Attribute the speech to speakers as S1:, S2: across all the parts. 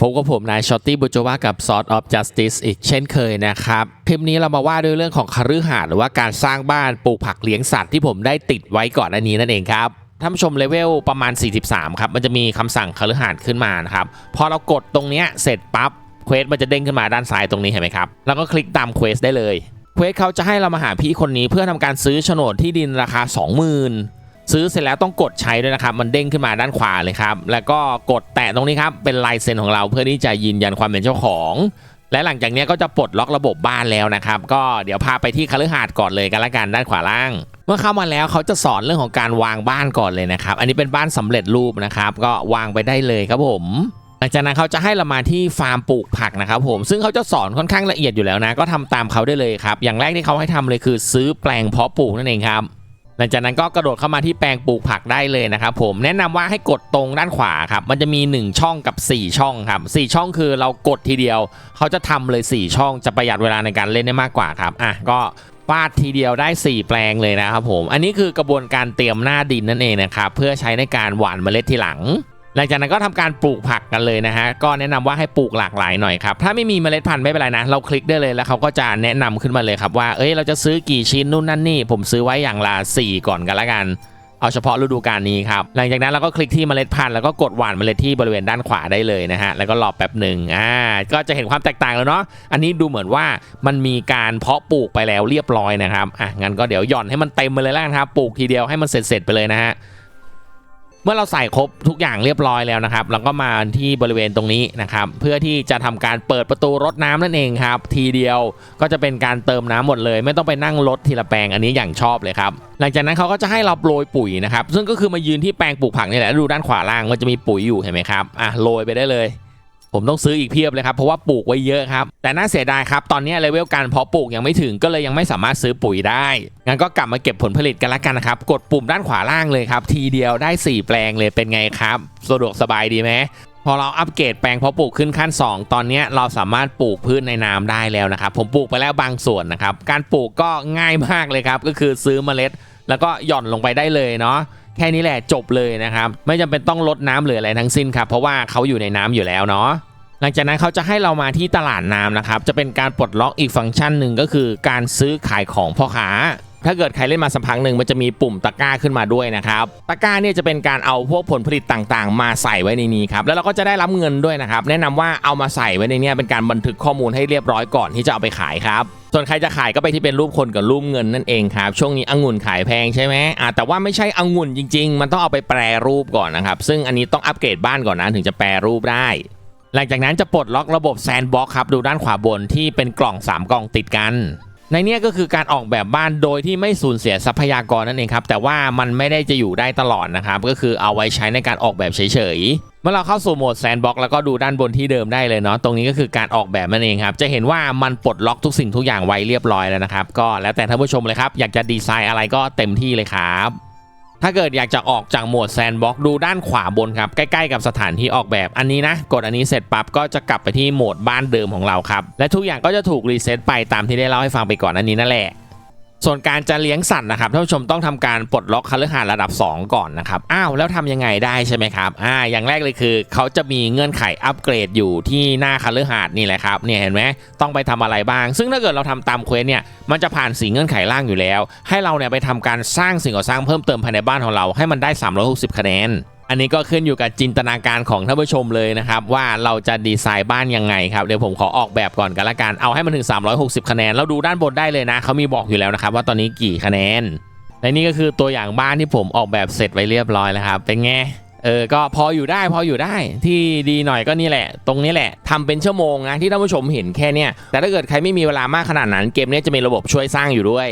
S1: พบกับผมนายชอตตี้บุจวากับ Sword of Justice อีกเช่นเคยนะครับ คลิปนี้เรามาว่าด้วยเรื่องของคฤหาสน์หรือว่าการสร้างบ้านปลูกผักเลี้ยงสัตว์ที่ผมได้ติดไว้ก่อนอันนี้นั่นเองครับท่านผู้ชมเลเวลประมาณ 43 ครับ มันจะมีคำสั่งคฤหาสน์ขึ้นมานะครับพอเรากดตรงเนี้ยเสร็จปั๊บเควสมันจะเด้งขึ้นมาด้านซ้ายตรงนี้เห็นไหมครับ แล้วก็คลิกตามเควสได้เลยเควสเขาจะให้เรามาหาพี่คนนี้เพื่อทำการซื้อโฉนดที่ดินราคา 20,000 ซื้อเสร็จแล้วต้องกดใช้ด้วยนะครับ มันเด้งขึ้นมาด้านขวาเลยครับ แล้วก็กดแตะตรงนี้ครับ เป็นลายเซ็นของเราเพื่อที่จะยืนยันความเป็นเจ้าของ และหลังจากนี้ก็จะปลดล็อกระบบบ้านแล้วนะครับ ก็เดี๋ยวพาไปที่คฤหาสน์ก่อนเลยกันละกันด้านขวาล่าง เมื่อเข้ามาแล้วเขาจะสอนเรื่องของการวางบ้านก่อนเลยนะครับ อันนี้เป็นบ้านสำเร็จรูปนะครับ ก็วางไปได้เลยครับผมหลังจากนั้นเขาจะให้เรามาที่ฟาร์มปลูกผักนะครับผมซึ่งเขาจะสอนค่อนข้างละเอียดอยู่แล้วนะ ก็ทำตามเขาได้เลยครับ อย่างแรกที่เขาให้ทำเลยคือซื้อแปลงเพาะปลูกนั่นเองครับ หลังจากนั้นก็กระโดดเข้ามาที่แปลงปลูกผักได้เลยนะครับผมแนะนำว่าให้กดตรงด้านขวาครับมันจะมี 1 ช่องกับ 4 ช่องครับ4ช่องคือเรากดทีเดียว เขาจะทำเลย 4 ช่องจะประหยัดเวลาในการเล่นได้มากกว่าครับอะก็ปาดทีเดียวได้ 4 แปลงเลยนะครับผม อันนี้คือกระบวนการเตรียมหน้าดินนั่นเองนะครับ เพื่อใช้ในการหว่านเมล็ดทีหลัง หลังจากนั้นก็ทำการปลูกผักกันเลยนะฮะก็แนะนำว่าให้ปลูกหลากหลายหน่อยครับถ้าไม่มีเมล็ดพันธุ์ไม่เป็นไรนะ เราคลิกได้เลยแล้วเขาก็จะแนะนำขึ้นมาเลยครับว่าเอ้ยเราจะซื้อกี่ชิ้นนู่นนั่นนี่ ผมซื้อไว้อย่างละ4ก่อนกันละกันเอาเฉพาะฤดูกาลนี้ครับ หลังจากนั้นเราก็คลิกที่เมล็ดพันธุ์แล้วก็กดหว่านเมล็ดที่บริเวณด้านขวาได้เลยนะฮะ แล้วก็รอแป๊บหนึ่งอ่า ก็จะเห็นความแตกต่างแล้วเนาะ อันนี้ดูเหมือนว่ามันมีการเพาะปลูกไปแล้วเรียบร้อยนะครับ อะ งั้นก็เดี๋ยวหย่อนให้มันเต็มไปเลยแล้วกันครับ ปลูกทีเดียวให้มันเสร็จๆไปเลยนะฮะ เมื่อเราใส่ครบทุกอย่างเรียบร้อยแล้วนะครับเราก็มาที่บริเวณตรงนี้นะครับเพื่อที่จะทำการเปิดประตูรถน้ำนั่นเองครับทีเดียวก็จะเป็นการเติมน้ำหมดเลย ไม่ต้องไปนั่งรถทีละแปลงอันนี้อย่างชอบเลยครับหลังจากนั้นเขาก็จะให้เราโปรยปุ๋ยนะครับซึ่งก็คือมายืนที่แปลงปลูกผักนี่แหละดูด้านขวาล่างมันจะมีปุ๋ยอยู่เห็นไหมครับอะโรยไปได้เลย ผมต้องซื้ออีกเพียบเลยครับ เพราะว่าปลูกไว้เยอะครับ แต่น่าเสียดายครับ ตอนนี้เลเวลการเพาะปลูกยังไม่ถึงก็เลยยังไม่สามารถซื้อปุ๋ยได้ งั้นก็กลับมาเก็บผลผลิตกันละกันนะครับ กดปุ่มด้านขวาล่างเลยครับ ทีเดียวได้ 4 แปลงเลยเป็นไงครับสะดวกสบายดีไหมพอเราอัปเกรดแปลงเพาะปลูกขึ้นขั้น 2 ตอนนี้เราสามารถปลูกพืชในน้ำได้แล้วนะครับ ผมปลูกไปแล้วบางส่วนนะครับ การปลูกก็ง่ายมากเลยครับ ก็คือซื้อเมล็ด แล้วก็หย่อนลงไปได้เลยเนาะ แค่นี้แหละจบเลยนะครับไม่จำเป็นต้องลดน้ำหรืออะไรทั้งสิ้นครับเพราะว่าเขาอยู่ในน้ำอยู่แล้วเนาะหลังจากนั้นเขาจะให้เรามาที่ตลาดน้ำนะครับ จะเป็นการปลดล็อกอีกฟังก์ชันหนึ่งก็คือการซื้อขายของพ่อค้า ถ้าเกิดใครเล่นมาสักพักหนึ่งมันจะมีปุ่มตะกร้าขึ้นมาด้วยนะครับ ตะกร้าเนี่ยจะเป็นการเอาพวกผลผลิตต่างๆ มาใส่ไว้ในนี้ครับ แล้วเราก็จะได้รับเงินด้วยนะครับ แนะนำว่าเอามาใส่ไว้ในนี้เป็นการบันทึกข้อมูลให้เรียบร้อยก่อนที่จะเอาไปขายครับ ส่วนใครจะขายก็ไปที่เป็นรูปคนกับรูปเงินนั่นเองครับ ช่วงนี้องุ่นขายแพงใช่ไหมอ่าแต่ว่าไม่ใช่องุ่นจริง ๆ มันต้องเอาไปแปรรูปก่อนนะครับ ซึ่งอันนี้ต้องอัปเกรดบ้านก่อนนะถึงจะแปรรูปได้ หลังจากนั้นจะปลดล็อกระบบแซนด์บ็อกครับดูด้านขวาบนที่เป็นกล่อง 3 กล่องติดกัน ในเนี้ยก็คือการออกแบบบ้านโดยที่ไม่สูญเสียทรัพยากรนั่นเองครับ แต่ว่ามันไม่ได้จะอยู่ได้ตลอดนะครับ ก็คือเอาไว้ใช้ในการออกแบบเฉยๆ เมื่อเราเข้าสู่โหมดแซนด์บ็อกแล้วก็ดูด้านบนที่เดิมได้เลยเนาะ ตรงนี้ก็คือการออกแบบนั่นเองครับ จะเห็นว่ามันปลดล็อกทุกสิ่งทุกอย่างไว้เรียบร้อยแล้วนะครับ ก็แล้วแต่ท่านผู้ชมเลยครับ อยากจะดีไซน์อะไรก็เต็มที่เลยครับ ถ้าเกิดอยากจะออกจากโหมดแซนด์บ็อกดูด้านขวาบนครับ ใกล้ๆกับสถานที่ออกแบบอันนี้นะ กดอันนี้เสร็จปั๊บก็จะกลับไปที่โหมดบ้านเดิมของเราครับ และทุกอย่างก็จะถูกรีเซ็ตไปตามที่ได้เล่าให้ฟังไปก่อนอันนี้นั่นแหละ ส่วนการจะเลี้ยงสัตว์นะครับท่านผู้ชมต้องทำการปลดล็อกคฤหาสน์ระดับ 2 ก่อนนะครับอ้าวแล้วทำยังไงได้ใช่ไหมครับอ่าอย่างแรกเลยคือ เขาจะมีเงื่อนไขอัปเกรดอยู่ที่หน้าคฤหาสน์นี่แหละครับเนี่ยเห็นไหมต้องไปทำอะไรบ้าง ซึ่งถ้าเกิดเราทำตามเควสเนี่ยมันจะผ่านสีเงื่อนไขล่างอยู่แล้ว ให้เราเนี่ยไปทำการสร้างสิ่งก่อสร้างเพิ่มเติมภายในบ้านของเราให้มันได้ 360 คะแนน อันนี้ก็ขึ้นอยู่กับจินตนาการของท่านผู้ชมเลยนะครับ ว่าเราจะดีไซน์บ้านยังไงครับ เดี๋ยวผมขอออกแบบก่อนกันละกัน เอาให้มันถึง 360 คะแนน แล้วดูด้านบนได้เลยนะเขามีบอกอยู่แล้วนะครับ ว่าตอนนี้กี่คะแนนและนี่ก็คือตัวอย่างบ้านที่ผมออกแบบเสร็จไว้เรียบร้อยแล้วครับ เป็นไงเออ ก็พออยู่ได้พออยู่ได้ที่ดีหน่อยก็นี่แหละ ตรงนี้แหละทำเป็นชั่วโมงนะที่ท่านผู้ชมเห็นแค่เนี้ยแต่ถ้าเกิดใครไม่มีเวลามากขนาดนั้นเกมนี้จะมีระบบช่วยสร้างอยู่ด้วย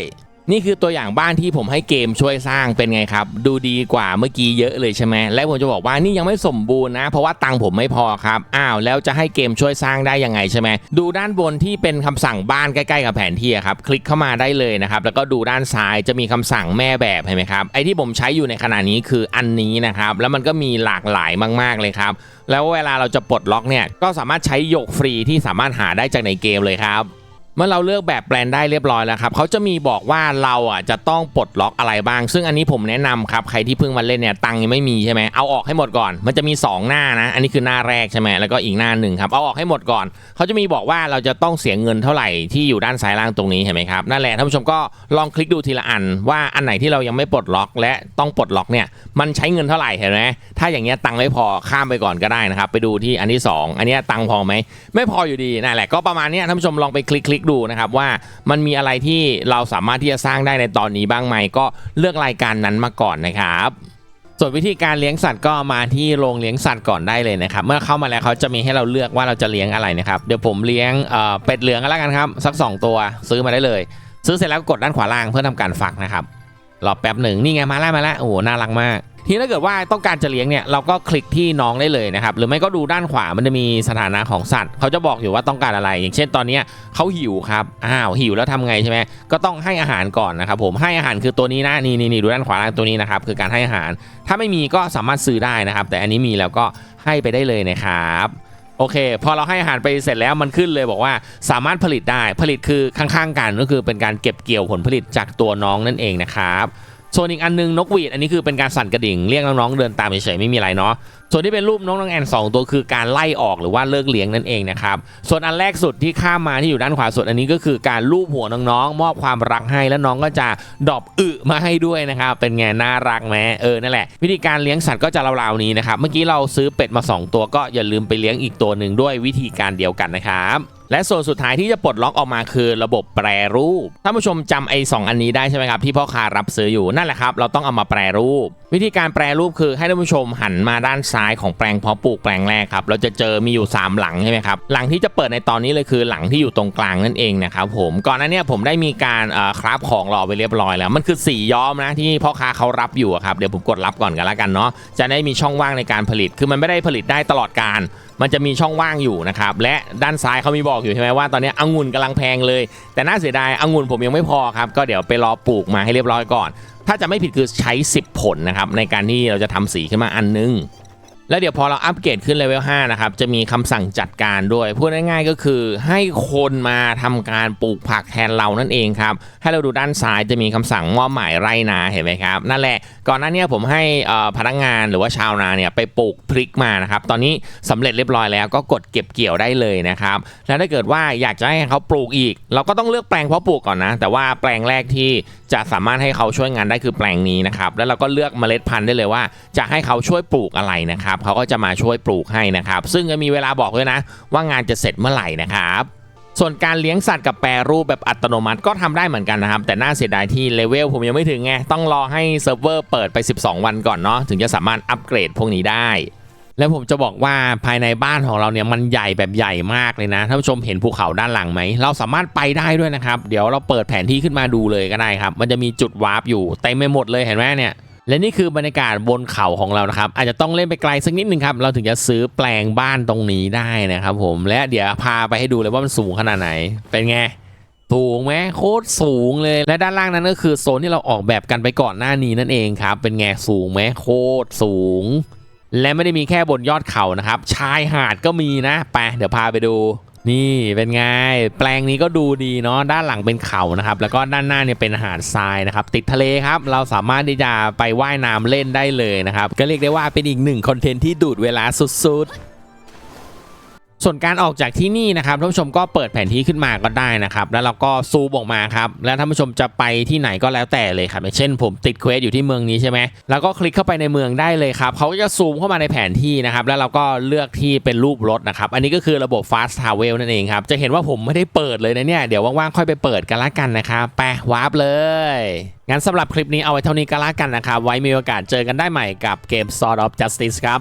S1: นี่คือตัวอย่างบ้านที่ผมให้เกมช่วยสร้างเป็นไงครับ ดูดีกว่าเมื่อกี้เยอะเลยใช่ไหมและผมจะบอกว่านี่ยังไม่สมบูรณ์นะ เพราะว่าตังค์ผมไม่พอครับอ้าวแล้วจะให้เกมช่วยสร้างได้ยังไงใช่ไหมดูด้านบนที่เป็นคำสั่งบ้านใกล้ๆกับแผนที่ครับคลิกเข้ามาได้เลยนะครับแล้วก็ดูด้านซ้ายจะมีคำสั่งแม่แบบเห็นไหมครับไอที่ผมใช้อยู่ในขณะนี้คืออันนี้นะครับแล้วมันก็มีหลากหลายมาก ๆเลยครับแล้วเวลาเราจะปลดล็อกเนี่ยก็สามารถใช้หยกฟรีที่สามารถหาได้จากในเกมเลยครับ เมื่อเราเลือกแบบแปลนได้เรียบร้อยแล้วครับเขาจะมีบอกว่าเราอะจะต้องปลดล็อกอะไรบ้าง ซึ่งอันนี้ผมแนะนำครับใครที่เพิ่งมาเล่นเนี่ยตังค์ยังไม่มีใช่ไหมเอาออกให้หมดก่อน มันจะมี 2 หน้านะ อันนี้คือหน้าแรกใช่ไหมแล้วก็อีกหน้าหนึ่งครับเอาออกให้หมดก่อนเขาจะมีบอกว่าเราจะต้องเสียเงินเท่าไหร่ที่อยู่ด้านซ้ายล่างตรงนี้เห็นไหมครับนั่นแหละท่านผู้ชมก็ลองคลิกดูทีละอัน ว่าอันไหนที่เรายังไม่ปลดล็อก และต้องปลดล็อกเนี่ยมันใช้เงินเท่าไหร่เห็นไหมถ้าอย่างเงี้ยตังค์ไม่พอข้ามไปก่อนก็ได้นะครับไปดูที่อันที่สองอันนี้ตังค์พอไหมไม่พออยู่ดีนั่นแหละก็ประมาณนี้ท่านผู้ชมลองไปคลิกดูนะครับว่ามันมีอะไรที่เราสามารถที่จะสร้างได้ในตอนนี้บ้างไหมก็เลือกรายการนั้นมาก่อนนะครับส่วนวิธีการเลี้ยงสัตว์ก็มาที่โรงเลี้ยงสัตว์ก่อนได้เลยนะครับ เมื่อเข้ามาแล้วเขาจะมีให้เราเลือกว่าเราจะเลี้ยงอะไรนะครับ เดี๋ยวผมเลี้ยงเเป็ดเหลืองกันแล้วกันครับ สัก 2 ตัวซื้อมาได้เลย ซื้อเสร็จแล้วกกดด้านขวาล่างเพื่อทำการฝักนะครับรอแป๊บหนึ่งนี่ไงมาแล้วมาแล้วโอ้โหน่ารักมาก ทีถ้าเกิดว่าต้องการจะเลี้ยงเนี่ยเราก็คลิกที่น้องได้เลยนะครับหรือไม่ก็ดูด้านขวามันจะมีสถานะของสัตว์เขาจะบอกอยู่ว่าต้องการอะไร อย่างเช่นตอนนี้เขาหิวครับอ้าวหิวแล้วทำไงใช่ไหมก็ต้องให้อาหารก่อนนะครับผมให้อาหารคือตัวนี้นะนี่นี่นี่ดูด้านขวาล่างตัวนี้นะครับคือการให้อาหาร ถ้าไม่มีก็สามารถซื้อได้นะครับ แต่อันนี้มีแล้วก็ให้ไปได้เลยนะครับโอเค พอเราให้อาหารไปเสร็จแล้วมันขึ้นเลยบอกว่าสามารถผลิตได้ผลิตคือข้างๆกันก็คือเป็นการเก็บเกี่ยวผลผลิตจากตัวน้องนั่นเองนะครับ ส่วนอีกอันนึงนกหวีดอันนี้คือเป็นการสั่นกระดิ่งเรียกน้องๆเดินตามเฉยๆไม่มีอะไรเนาะส่วนที่เป็นรูปน้องน้องแอนสองตัวคือการไล่ออกหรือว่าเลิกเลี้ยงนั่นเองนะครับส่วนอันแรกสุดที่ข้ามมาที่อยู่ด้านขวาสุดอันนี้ก็คือการลูบหัวน้องๆ มอบความรักให้แล้วน้องก็จะดอปอึมาให้ด้วยนะครับเป็นไงน่ารักไหมเออนั่นแหละ วิธีการเลี้ยงสัตว์ก็จะราวๆนี้นะครับเมื่อกี้เราซื้อเป็ดมา 2 ตัวก็อย่าลืมไปเลี้ยงอีกตัวหนึ่งด้วยวิธีการเดียวกันนะครับและส่วนสุดท้ายที่จะปลดล็อกออกมาคือระบบแปรรูปท่านผู้ชมจำไอ้สองอันนี้ได้ใช่ไหมครับที่พ่อค้ารับซื้ออยู่นั่นแหละครับ เราต้องเอามาแปรรูป วิธีการแปรรูปคือให้ท่านผู้ชมหันมาด้านซ้ายของแปลงเพาะปลูกแปลงแรกครับเราจะเจอมีอยู่ 3 หลังใช่ไหมครับหลังที่จะเปิดในตอนนี้เลยคือหลังที่อยู่ตรงกลางนั่นเองนะครับผมก่อนหน้านี้ผมได้มีการคราฟของรอไปเรียบร้อยแล้ว มันคือสีย้อมนะที่พ่อค้าเขารับอยู่ครับเดี๋ยวผมกดรับก่อนกันแล้วกันเนาะจะได้มีช่องว่างในการผลิต คือมันไม่ได้ผลิตได้ตลอดการ มันจะมีช่องว่างอยู่นะครับและด้านซ้ายเขามีบอกอยู่ใช่ไหมว่าตอนนี้องุ่นกำลังแพงเลย แต่น่าเสียดายองุ่นผมยังไม่พอครับ ก็เดี๋ยวไปรอปลูกมาให้เรียบร้อยก่อน ถ้าจะไม่ผิดคือใช้ 10 ผลนะครับในการที่เราจะทำสีขึ้นมาอันนึง แล้วเดี๋ยวพอเราอัปเกรดขึ้นเลเวล5นะครับ จะมีคำสั่งจัดการด้วย พูดง่ายๆก็คือให้คนมาทำการปลูกผักแทนเรานั่นเองครับ ให้เราดูด้านซ้ายจะมีคำสั่งมอบหมายไร่นาเห็นไหมครับ นั่นแหละ ก่อนหน้านี้ผมให้พนักงานหรือว่าชาวนาเนี่ยไปปลูกพริกมานะครับ ตอนนี้สำเร็จเรียบร้อยแล้วก็กดเก็บเกี่ยวได้เลยนะครับ แล้วถ้าเกิดว่าอยากจะให้เขาปลูกอีก เราก็ต้องเลือกแปลงเพาะปลูกก่อนนะ แต่ว่าแปลงแรกที่ จะสามารถให้เขาช่วยงานได้คือแปลงนี้นะครับแล้วเราก็เลือกเมล็ดพันธุ์ได้เลยว่า จะให้เขาช่วยปลูกอะไรนะครับเขาก็จะมาช่วยปลูกให้นะครับ ซึ่งจะมีเวลาบอกด้วยนะ ว่างานจะเสร็จเมื่อไหร่นะครับส่วนการเลี้ยงสัตว์กับแปรรูปแบบอัตโนมัติก็ทำได้เหมือนกันนะครับ แต่น่าเสียดายที่เลเวลผมยังไม่ถึงไงต้องรอให้เซิร์ฟเวอร์เปิดไป 12 วันก่อนเนาะถึงจะสามารถอัปเกรดพวกนี้ได้ แล้วผมจะบอกว่าภายในบ้านของเราเนี่ยมันใหญ่แบบใหญ่มากเลยนะท่านผู้ชมเห็นภูเขาด้านหลังไหม เราสามารถไปได้ด้วยนะครับ เดี๋ยวเราเปิดแผนที่ขึ้นมาดูเลยก็ได้ครับ มันจะมีจุดวาร์ปอยู่เต็มไปหมดเลยเห็นไหมเนี่ยและนี่คือบรรยากาศบนเขาของเรานะครับ อาจจะต้องเล่นไปไกลสักนิดนึงครับเราถึงจะซื้อแปลงบ้านตรงนี้ได้นะครับผมและเดี๋ยวพาไปให้ดูเลยว่ามันสูงขนาดไหนเป็นไงสูงไหมโคตรสูงเลยและด้านล่างนั้นก็คือโซนที่เราออกแบบกันไปก่อนหน้านี้นั่นเองครับเป็นไงสูงไหมโคตรสูง และไม่ได้มีแค่บนยอดเขานะครับ ชายหาดก็มีนะ ไป เดี๋ยวพาไปดู นี่เป็นไง แปลงนี้ก็ดูดีเนาะ ด้านหลังเป็นเขานะครับ แล้วก็ด้านหน้าเนี่ยเป็นหาดทรายนะครับ ติดทะเลครับ เราสามารถที่จะไปว่ายน้ำเล่นได้เลยนะครับ ก็เรียกได้ว่าเป็นอีกหนึ่งคอนเทนต์ที่ดูดเวลาสุดๆ ส่วนการออกจากที่นี่นะครับท่านผู้ชมก็เปิดแผนที่ขึ้นมาก็ได้นะครับ แล้วเราก็ซูมออกมาครับ แล้วท่านผู้ชมจะไปที่ไหนก็แล้วแต่เลยครับเช่นผมติดเควสอยู่ที่เมืองนี้ใช่ไหมแล้วก็คลิกเข้าไปในเมืองได้เลยครับเขาก็จะซูมเข้ามาในแผนที่นะครับแล้วเราก็เลือกที่เป็นรูปรถนะครับอันนี้ก็คือระบบ Fast Travel นั่นเองครับจะเห็นว่าผมไม่ได้เปิดเลยนะเนี่ยเดี๋ยวว่างๆค่อยไปเปิดกันละกันนะครับไปวาร์ปเลยงั้นสำหรับคลิปนี้เอาไว้เท่านี้ก็แล้วกันนะครับไว้มีโอกาสเจอกันได้ใหม่กับเกม Sword of Justice ครับ